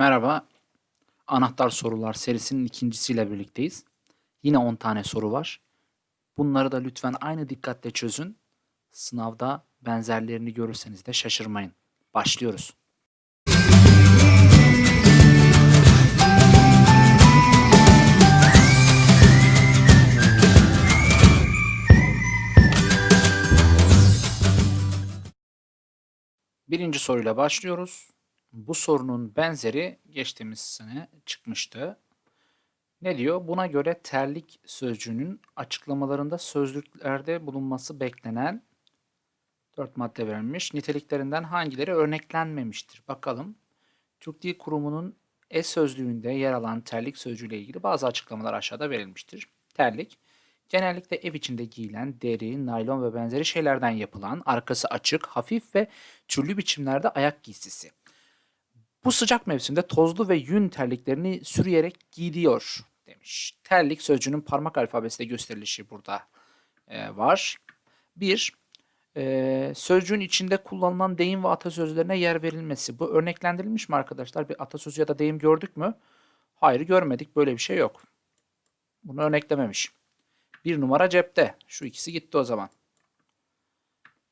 Merhaba. Anahtar sorular serisinin ikincisiyle birlikteyiz. Yine 10 tane soru var. Bunları da lütfen aynı dikkatle çözün. Sınavda benzerlerini görürseniz de şaşırmayın. Başlıyoruz. Birinci soruyla başlıyoruz. Bu sorunun benzeri geçtiğimiz sene çıkmıştı. Ne diyor? Buna göre terlik sözcüğünün açıklamalarında sözlüklerde bulunması beklenen dört madde verilmiş. Niteliklerinden hangileri örneklenmemiştir? Bakalım. Türk Dil Kurumu'nun e-sözlüğünde yer alan terlik sözcüğüyle ilgili bazı açıklamalar aşağıda verilmiştir. Terlik, genellikle ev içinde giyilen deri, naylon ve benzeri şeylerden yapılan, arkası açık, hafif ve türlü biçimlerde ayak giysisi. Bu sıcak mevsimde tozlu ve yün terliklerini sürüyerek giyiyor demiş. Terlik sözcüğünün parmak alfabesiyle gösterilişi burada e, var. Bir, e, sözcüğün içinde kullanılan deyim ve atasözlerine yer verilmesi. Bu örneklendirilmiş mi arkadaşlar? Bir atasözü ya da deyim gördük mü? Hayır görmedik. Böyle bir şey yok. Bunu örneklememiş. Bir numara cepte. Şu ikisi gitti o zaman.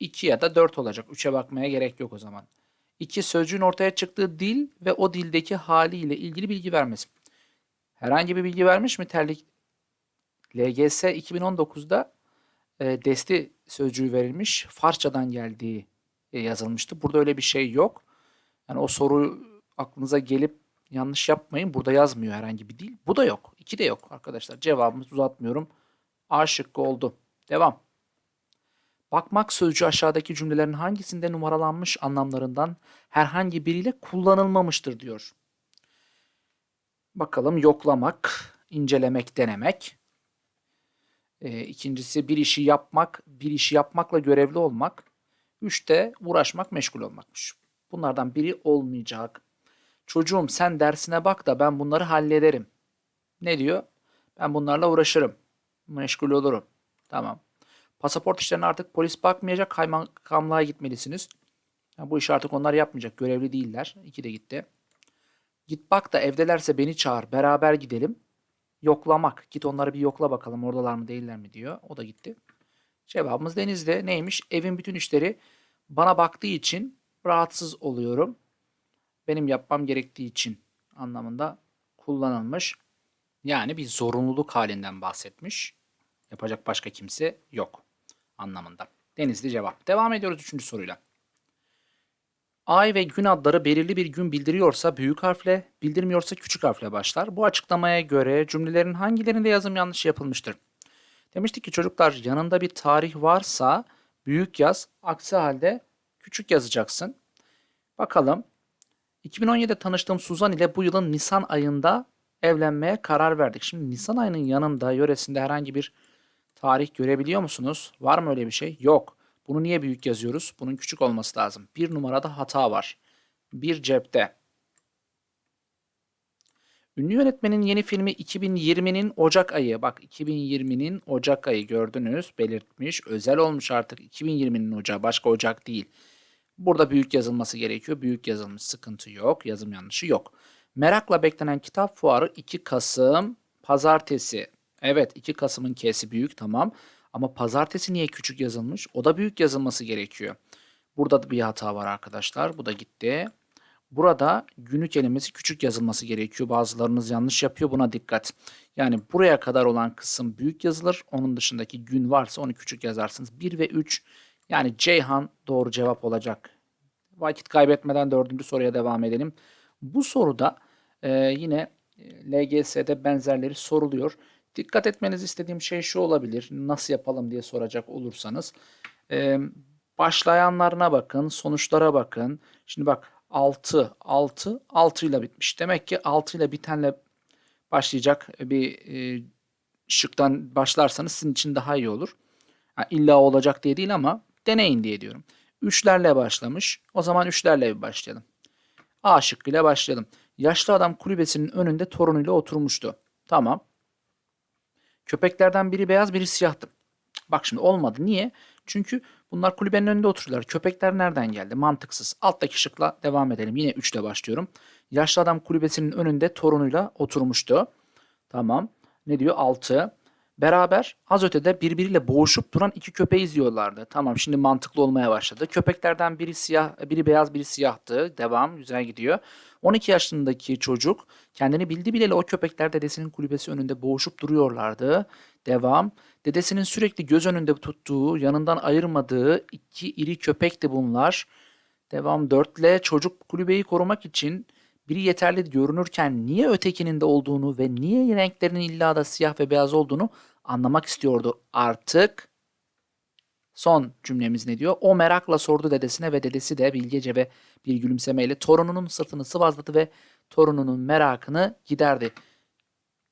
2 ya da 4 olacak. 3'e bakmaya gerek yok o zaman. 2. Sözcüğün ortaya çıktığı dil ve o dildeki haliyle ilgili bilgi vermesi. Herhangi bir bilgi vermiş mi terlik? LGS 2019'da e, desti sözcüğü verilmiş. Farsçadan geldiği e, yazılmıştı. Burada öyle bir şey yok. Yani o soru aklınıza gelip yanlış yapmayın. Burada yazmıyor herhangi bir dil. Bu da yok. İki de yok arkadaşlar. Cevabımızı uzatmıyorum. A şıkkı oldu. Devam. Bakmak sözcüğü aşağıdaki cümlelerin hangisinde numaralanmış anlamlarından herhangi biriyle kullanılmamıştır diyor. Bakalım yoklamak, incelemek, denemek. Ee, ikincisi bir işi yapmak, bir işi yapmakla görevli olmak. Üçte uğraşmak, meşgul olmakmış. Bunlardan biri olmayacak. Çocuğum sen dersine bak da ben bunları hallederim. Ne diyor? Ben bunlarla uğraşırım. Meşgul olurum. Tamam. Pasaport işlerine artık polis bakmayacak. Kaymakamlığa gitmelisiniz. Ya bu işi artık onlar yapmayacak. Görevli değiller. İki de gitti. Git bak da evdelerse beni çağır. Beraber gidelim. Yoklamak. Git onları bir yokla bakalım. Oradalar mı değiller mi diyor. O da gitti. Cevabımız denizde. Neymiş? Evin bütün işleri bana baktığı için rahatsız oluyorum. Benim yapmam gerektiği için anlamında kullanılmış. Yani bir zorunluluk halinden bahsetmiş. Yapacak başka kimse yok anlamında. Denizli cevap. Devam ediyoruz üçüncü soruyla. Ay ve gün adları belirli bir gün bildiriyorsa büyük harfle, bildirmiyorsa küçük harfle başlar. Bu açıklamaya göre cümlelerin hangilerinde yazım yanlış yapılmıştır? Demiştik ki çocuklar yanında bir tarih varsa büyük yaz, aksi halde küçük yazacaksın. Bakalım. 2017'de tanıştığım Suzan ile bu yılın Nisan ayında evlenmeye karar verdik. Şimdi Nisan ayının yanında yöresinde herhangi bir tarih görebiliyor musunuz? Var mı öyle bir şey? Yok. Bunu niye büyük yazıyoruz? Bunun küçük olması lazım. Bir numarada hata var. Bir cepte. Ünlü yönetmenin yeni filmi 2020'nin Ocak ayı. Bak 2020'nin Ocak ayı gördünüz. Belirtmiş. Özel olmuş artık. 2020'nin Ocağı. Başka Ocak değil. Burada büyük yazılması gerekiyor. Büyük yazılmış. Sıkıntı yok. Yazım yanlışı yok. Merakla beklenen kitap fuarı 2 Kasım Pazartesi. Evet 2 Kasım'ın K'si büyük tamam. Ama pazartesi niye küçük yazılmış? O da büyük yazılması gerekiyor. Burada da bir hata var arkadaşlar. Bu da gitti. Burada günü kelimesi küçük yazılması gerekiyor. Bazılarınız yanlış yapıyor. Buna dikkat. Yani buraya kadar olan kısım büyük yazılır. Onun dışındaki gün varsa onu küçük yazarsınız. 1 ve 3 yani Ceyhan doğru cevap olacak. Vakit kaybetmeden dördüncü soruya devam edelim. Bu soruda e, yine LGS'de benzerleri soruluyor. Dikkat etmenizi istediğim şey şu olabilir. Nasıl yapalım diye soracak olursanız. Ee, başlayanlarına bakın, sonuçlara bakın. Şimdi bak 6, 6, 6 ile bitmiş. Demek ki 6 ile bitenle başlayacak bir e, şıktan başlarsanız sizin için daha iyi olur. Yani illa olacak diye değil ama deneyin diye diyorum. 3'lerle başlamış. O zaman 3'lerle bir başlayalım. A şıkkıyla başlayalım. Yaşlı adam kulübesinin önünde torunuyla oturmuştu. Tamam. Köpeklerden biri beyaz biri siyahtı. Bak şimdi olmadı. Niye? Çünkü bunlar kulübenin önünde oturuyorlar. Köpekler nereden geldi? Mantıksız. Alttaki şıkla devam edelim. Yine 3 ile başlıyorum. Yaşlı adam kulübesinin önünde torunuyla oturmuştu. Tamam. Ne diyor? 6. Beraber az ötede birbiriyle boğuşup duran iki köpeği izliyorlardı. Tamam şimdi mantıklı olmaya başladı. Köpeklerden biri siyah, biri beyaz, biri siyahtı. Devam, güzel gidiyor. 12 yaşındaki çocuk kendini bildi bileli o köpekler dedesinin kulübesi önünde boğuşup duruyorlardı. Devam. Dedesinin sürekli göz önünde tuttuğu, yanından ayırmadığı iki iri köpekti bunlar. Devam 4'le çocuk kulübeyi korumak için biri yeterli görünürken niye ötekinin de olduğunu ve niye renklerinin illa da siyah ve beyaz olduğunu anlamak istiyordu artık. Son cümlemiz ne diyor? O merakla sordu dedesine ve dedesi de bilgece ve bir gülümsemeyle torununun sırtını sıvazladı ve torununun merakını giderdi.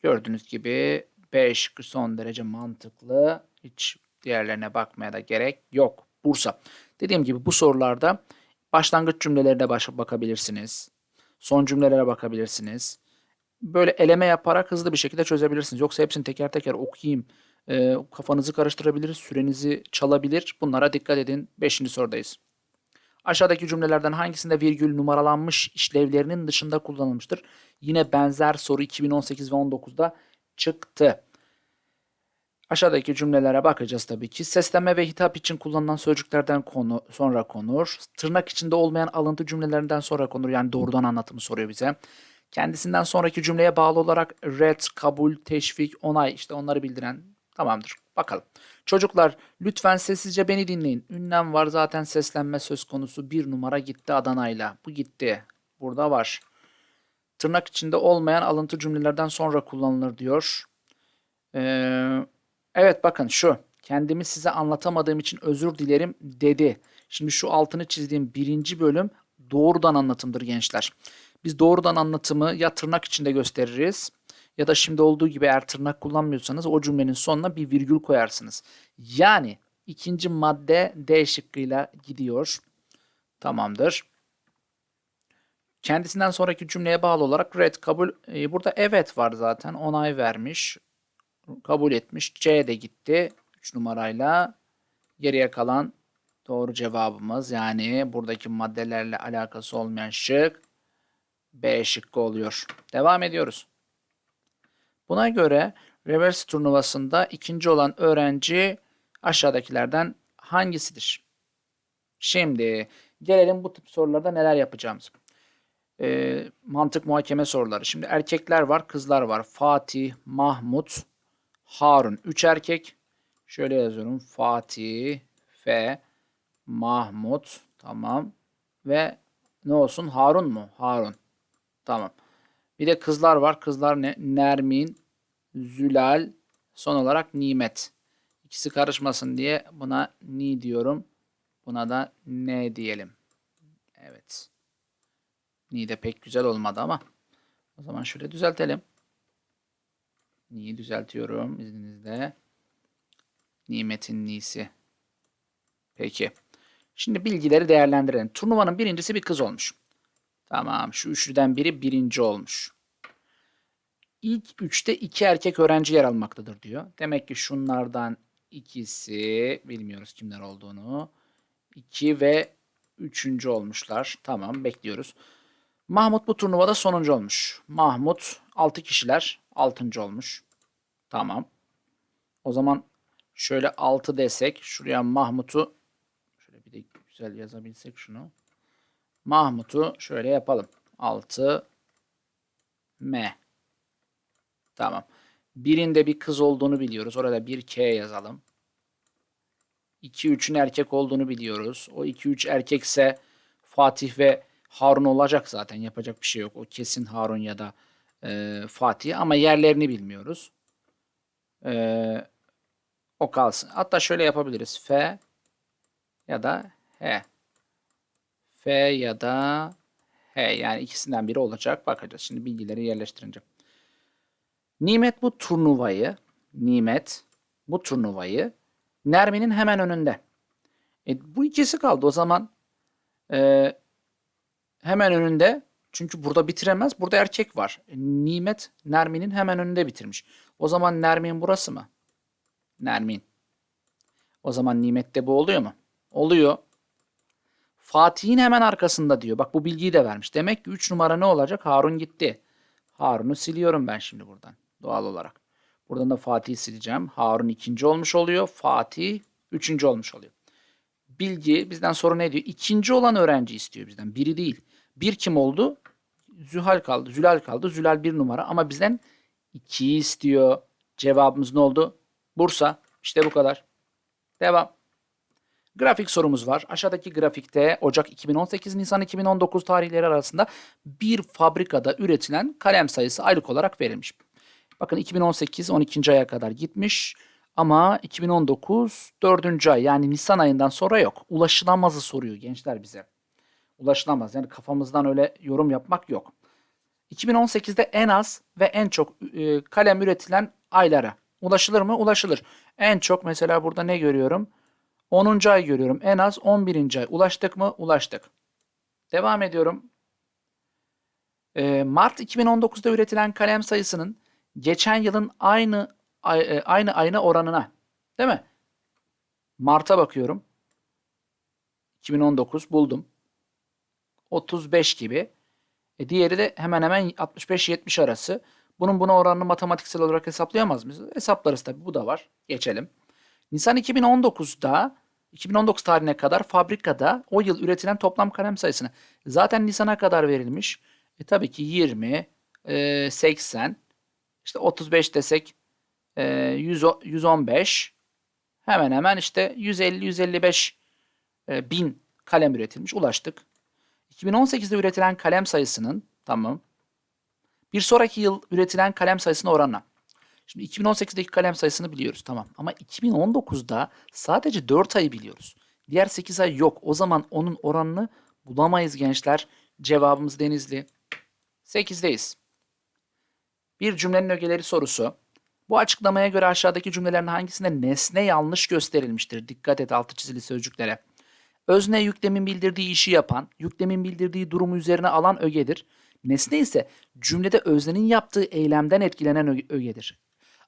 Gördüğünüz gibi B şıkkı son derece mantıklı. Hiç diğerlerine bakmaya da gerek yok. Bursa. Dediğim gibi bu sorularda başlangıç cümlelerine bakabilirsiniz. Son cümlelere bakabilirsiniz. Böyle eleme yaparak hızlı bir şekilde çözebilirsiniz. Yoksa hepsini teker teker okuyayım. e, kafanızı karıştırabilir, sürenizi çalabilir. Bunlara dikkat edin. Beşinci sorudayız. Aşağıdaki cümlelerden hangisinde virgül numaralanmış işlevlerinin dışında kullanılmıştır? Yine benzer soru 2018 ve 19'da çıktı. Aşağıdaki cümlelere bakacağız tabii ki. Seslenme ve hitap için kullanılan sözcüklerden konu sonra konur. Tırnak içinde olmayan alıntı cümlelerinden sonra konur. Yani doğrudan anlatımı soruyor bize. Kendisinden sonraki cümleye bağlı olarak red, kabul, teşvik, onay işte onları bildiren tamamdır. Bakalım. Çocuklar lütfen sessizce beni dinleyin. Ünlem var zaten seslenme söz konusu. Bir numara gitti Adana'yla. Bu gitti. Burada var. Tırnak içinde olmayan alıntı cümlelerden sonra kullanılır diyor. Ee, evet bakın şu. Kendimi size anlatamadığım için özür dilerim dedi. Şimdi şu altını çizdiğim birinci bölüm doğrudan anlatımdır gençler. Biz doğrudan anlatımı ya tırnak içinde gösteririz ya da şimdi olduğu gibi eğer tırnak kullanmıyorsanız o cümlenin sonuna bir virgül koyarsınız. Yani ikinci madde D şıkkıyla gidiyor. Tamamdır. Kendisinden sonraki cümleye bağlı olarak red kabul e, burada evet var zaten onay vermiş kabul etmiş C de gitti 3 numarayla geriye kalan doğru cevabımız yani buradaki maddelerle alakası olmayan şık B şıkkı oluyor. Devam ediyoruz. Buna göre reverse turnuvasında ikinci olan öğrenci aşağıdakilerden hangisidir? Şimdi gelelim bu tip sorularda neler yapacağımız. Ee, mantık muhakeme soruları. Şimdi erkekler var, kızlar var. Fatih, Mahmut, Harun. Üç erkek. Şöyle yazıyorum. Fatih, F, Mahmut. Tamam. Ve ne olsun? Harun mu? Harun. Tamam. Bir de kızlar var. Kızlar ne? Nermin, Zülal, son olarak Nimet. İkisi karışmasın diye buna ni diyorum. Buna da ne diyelim. Evet. Ni de pek güzel olmadı ama. O zaman şöyle düzeltelim. Ni'yi düzeltiyorum izninizle. Nimetin ni'si. Peki. Şimdi bilgileri değerlendirelim. Turnuvanın birincisi bir kız olmuş. Tamam. Şu üçlüden biri birinci olmuş. İlk üçte iki erkek öğrenci yer almaktadır diyor. Demek ki şunlardan ikisi bilmiyoruz kimler olduğunu. İki ve üçüncü olmuşlar. Tamam bekliyoruz. Mahmut bu turnuvada sonuncu olmuş. Mahmut 6 kişiler 6. olmuş. Tamam. O zaman şöyle 6 desek şuraya Mahmut'u şöyle bir de güzel yazabilsek şunu. Mahmut'u şöyle yapalım. 6 M. Tamam. Birinde bir kız olduğunu biliyoruz. Orada bir K yazalım. 2 3'ün erkek olduğunu biliyoruz. O 2 3 erkekse Fatih ve Harun olacak zaten. Yapacak bir şey yok. O kesin Harun ya da e, Fatih ama yerlerini bilmiyoruz. E, o kalsın. Hatta şöyle yapabiliriz. F ya da H. F ya da H yani ikisinden biri olacak. Bakacağız. Şimdi bilgileri yerleştirince. Nimet bu turnuvayı Nimet bu turnuvayı Nermin'in hemen önünde. E, bu ikisi kaldı. O zaman e, hemen önünde çünkü burada bitiremez. Burada erkek var. Nimet Nermin'in hemen önünde bitirmiş. O zaman Nermin burası mı? Nermin. O zaman Nimet'te bu oluyor mu? Oluyor. Fatih'in hemen arkasında diyor. Bak bu bilgiyi de vermiş. Demek ki 3 numara ne olacak? Harun gitti. Harun'u siliyorum ben şimdi buradan. Doğal olarak. Buradan da Fatih'i sileceğim. Harun ikinci olmuş oluyor. Fatih üçüncü olmuş oluyor. Bilgi bizden soru ne diyor? İkinci olan öğrenci istiyor bizden. Biri değil. Bir kim oldu? Zühal kaldı. Zülal kaldı. Zülal bir numara ama bizden ikiyi istiyor. Cevabımız ne oldu? Bursa. İşte bu kadar. Devam. Grafik sorumuz var. Aşağıdaki grafikte Ocak 2018 Nisan 2019 tarihleri arasında bir fabrikada üretilen kalem sayısı aylık olarak verilmiş. Bakın 2018 12. aya kadar gitmiş ama 2019 4. ay yani Nisan ayından sonra yok. Ulaşılamazı soruyor gençler bize. Ulaşılamaz yani kafamızdan öyle yorum yapmak yok. 2018'de en az ve en çok e, kalem üretilen aylara ulaşılır mı? Ulaşılır. En çok mesela burada ne görüyorum? 10. ay görüyorum. En az 11. ay. Ulaştık mı? Ulaştık. Devam ediyorum. Ee, Mart 2019'da üretilen kalem sayısının geçen yılın aynı ay, e, aynı ayına oranına. Değil mi? Mart'a bakıyorum. 2019 buldum. 35 gibi. E diğeri de hemen hemen 65-70 arası. Bunun buna oranını matematiksel olarak hesaplayamaz mıyız? Hesaplarız tabii. Bu da var. Geçelim. Nisan 2019'da 2019 tarihine kadar fabrikada o yıl üretilen toplam kalem sayısını zaten Nisan'a kadar verilmiş. E tabii ki 20, e, 80, işte 35 desek e, 100, 115 hemen hemen işte 150-155 e, bin kalem üretilmiş. Ulaştık. 2018'de üretilen kalem sayısının tamam bir sonraki yıl üretilen kalem sayısına oranla. Şimdi 2018'deki kalem sayısını biliyoruz tamam ama 2019'da sadece 4 ayı biliyoruz. Diğer 8 ay yok. O zaman onun oranını bulamayız gençler. Cevabımız Denizli. 8'deyiz. Bir cümlenin ögeleri sorusu. Bu açıklamaya göre aşağıdaki cümlelerin hangisinde nesne yanlış gösterilmiştir? Dikkat et altı çizili sözcüklere. Özne yüklemin bildirdiği işi yapan, yüklemin bildirdiği durumu üzerine alan ögedir. Nesne ise cümlede öznenin yaptığı eylemden etkilenen öge- ögedir.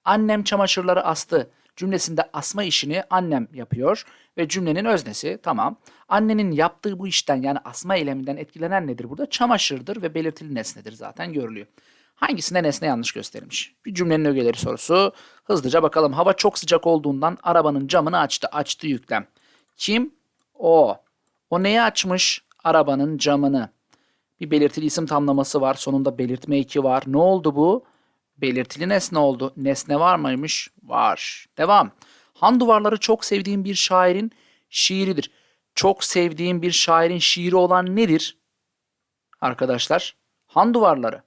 Annem çamaşırları astı cümlesinde asma işini annem yapıyor ve cümlenin öznesi tamam. Annenin yaptığı bu işten yani asma eyleminden etkilenen nedir burada? Çamaşırdır ve belirtili nesnedir zaten görülüyor. Hangisinde nesne yanlış gösterilmiş? Bir cümlenin ögeleri sorusu. Hızlıca bakalım. Hava çok sıcak olduğundan arabanın camını açtı. Açtı yüklem. Kim? O. O neyi açmış? Arabanın camını. Bir belirtili isim tamlaması var. Sonunda belirtme eki var. Ne oldu bu? Belirtili nesne oldu. Nesne var mıymış? Var. Devam. Han duvarları çok sevdiğim bir şairin şiiridir. Çok sevdiğim bir şairin şiiri olan nedir? Arkadaşlar, Han duvarları.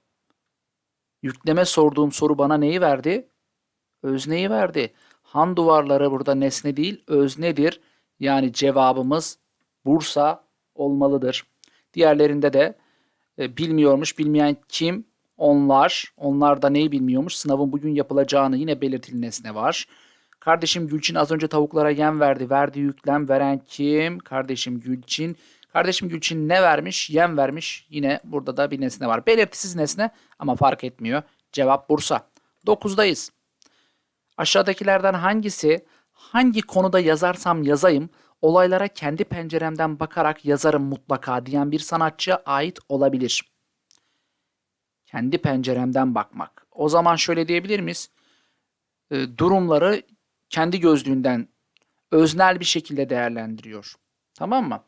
Yükleme sorduğum soru bana neyi verdi? Özneyi verdi. Han duvarları burada nesne değil, öznedir. Yani cevabımız Bursa olmalıdır. Diğerlerinde de e, bilmiyormuş. Bilmeyen kim? Onlar. Onlar da neyi bilmiyormuş? Sınavın bugün yapılacağını yine belirtili nesne var. Kardeşim Gülçin az önce tavuklara yem verdi. Verdi yüklem veren kim? Kardeşim Gülçin. Kardeşim Gülçin ne vermiş? Yem vermiş. Yine burada da bir nesne var. Belirtisiz nesne ama fark etmiyor. Cevap Bursa. 9'dayız. Aşağıdakilerden hangisi hangi konuda yazarsam yazayım olaylara kendi penceremden bakarak yazarım mutlaka diyen bir sanatçıya ait olabilir. Kendi penceremden bakmak. O zaman şöyle diyebilir miyiz? E, durumları kendi gözlüğünden öznel bir şekilde değerlendiriyor. Tamam mı?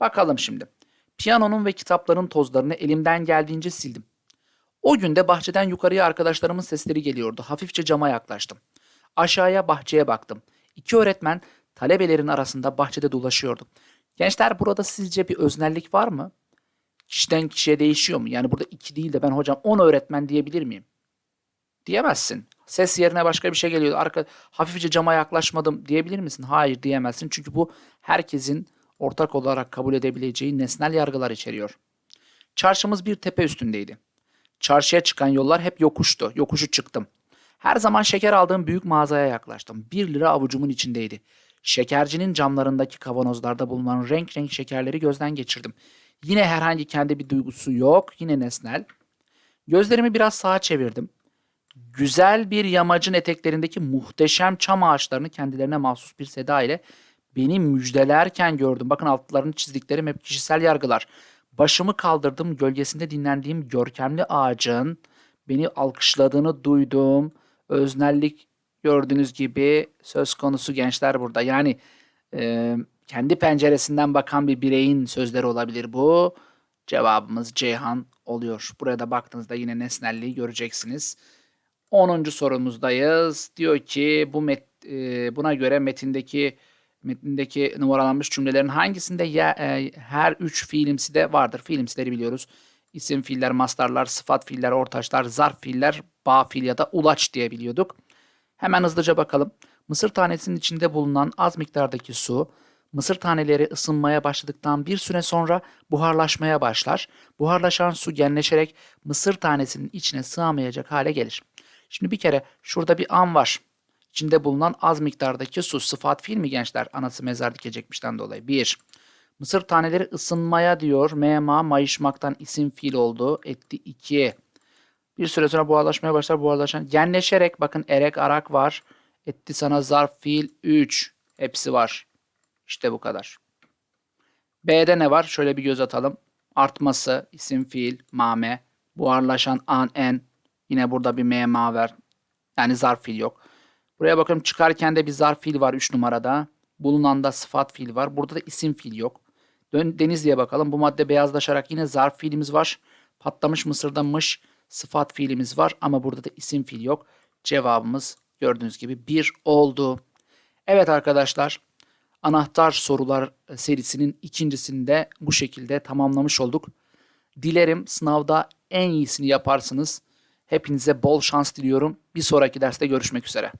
Bakalım şimdi. Piyanonun ve kitapların tozlarını elimden geldiğince sildim. O gün de bahçeden yukarıya arkadaşlarımın sesleri geliyordu. Hafifçe cama yaklaştım. Aşağıya bahçeye baktım. İki öğretmen talebelerin arasında bahçede dolaşıyordu. Gençler burada sizce bir öznellik var mı? Kişiden kişiye değişiyor mu? Yani burada iki değil de ben hocam on öğretmen diyebilir miyim? Diyemezsin. Ses yerine başka bir şey geliyor. Arka, hafifçe cama yaklaşmadım diyebilir misin? Hayır diyemezsin. Çünkü bu herkesin ortak olarak kabul edebileceği nesnel yargılar içeriyor. Çarşımız bir tepe üstündeydi. Çarşıya çıkan yollar hep yokuştu. Yokuşu çıktım. Her zaman şeker aldığım büyük mağazaya yaklaştım. Bir lira avucumun içindeydi. Şekercinin camlarındaki kavanozlarda bulunan renk renk şekerleri gözden geçirdim. Yine herhangi kendi bir duygusu yok. Yine nesnel. Gözlerimi biraz sağa çevirdim. Güzel bir yamacın eteklerindeki muhteşem çam ağaçlarını kendilerine mahsus bir seda ile Beni müjdelerken gördüm. Bakın altlarını çizdiklerim hep kişisel yargılar. Başımı kaldırdım gölgesinde dinlendiğim görkemli ağacın beni alkışladığını duydum. Öznellik gördüğünüz gibi söz konusu gençler burada. Yani e, kendi penceresinden bakan bir bireyin sözleri olabilir bu. Cevabımız Ceyhan oluyor. Buraya da baktığınızda yine nesnelliği göreceksiniz. 10. sorumuzdayız. Diyor ki bu met, e, buna göre metindeki metnindeki numaralanmış cümlelerin hangisinde ya, e, her üç fiilimsi de vardır. Fiilimsileri biliyoruz. İsim fiiller, mastarlar, sıfat fiiller, ortaçlar, zarf fiiller, bağ fiil ya da ulaç diye biliyorduk. Hemen hızlıca bakalım. Mısır tanesinin içinde bulunan az miktardaki su, mısır taneleri ısınmaya başladıktan bir süre sonra buharlaşmaya başlar. Buharlaşan su genleşerek mısır tanesinin içine sığamayacak hale gelir. Şimdi bir kere şurada bir an var. İçinde bulunan az miktardaki su sıfat fiil mi gençler? Anası mezar dikecekmişten dolayı. Bir. Mısır taneleri ısınmaya diyor. Mema mayışmaktan isim fiil oldu. Etti 2. Bir süre sonra buharlaşmaya başlar. Buharlaşan genleşerek bakın erek arak var. Etti sana zarf fiil 3. Hepsi var. İşte bu kadar. B'de ne var? Şöyle bir göz atalım. Artması, isim fiil, mame. Buharlaşan an en. Yine burada bir mema var. Yani zarf fiil yok. Buraya bakalım çıkarken de bir zarf fiil var 3 numarada. Bulunanda sıfat fiil var. Burada da isim fiil yok. Dön Denizli'ye bakalım. Bu madde beyazlaşarak yine zarf fiilimiz var. Patlamış mısırda mış sıfat fiilimiz var ama burada da isim fiil yok. Cevabımız gördüğünüz gibi 1 oldu. Evet arkadaşlar anahtar sorular serisinin ikincisini de bu şekilde tamamlamış olduk. Dilerim sınavda en iyisini yaparsınız. Hepinize bol şans diliyorum. Bir sonraki derste görüşmek üzere.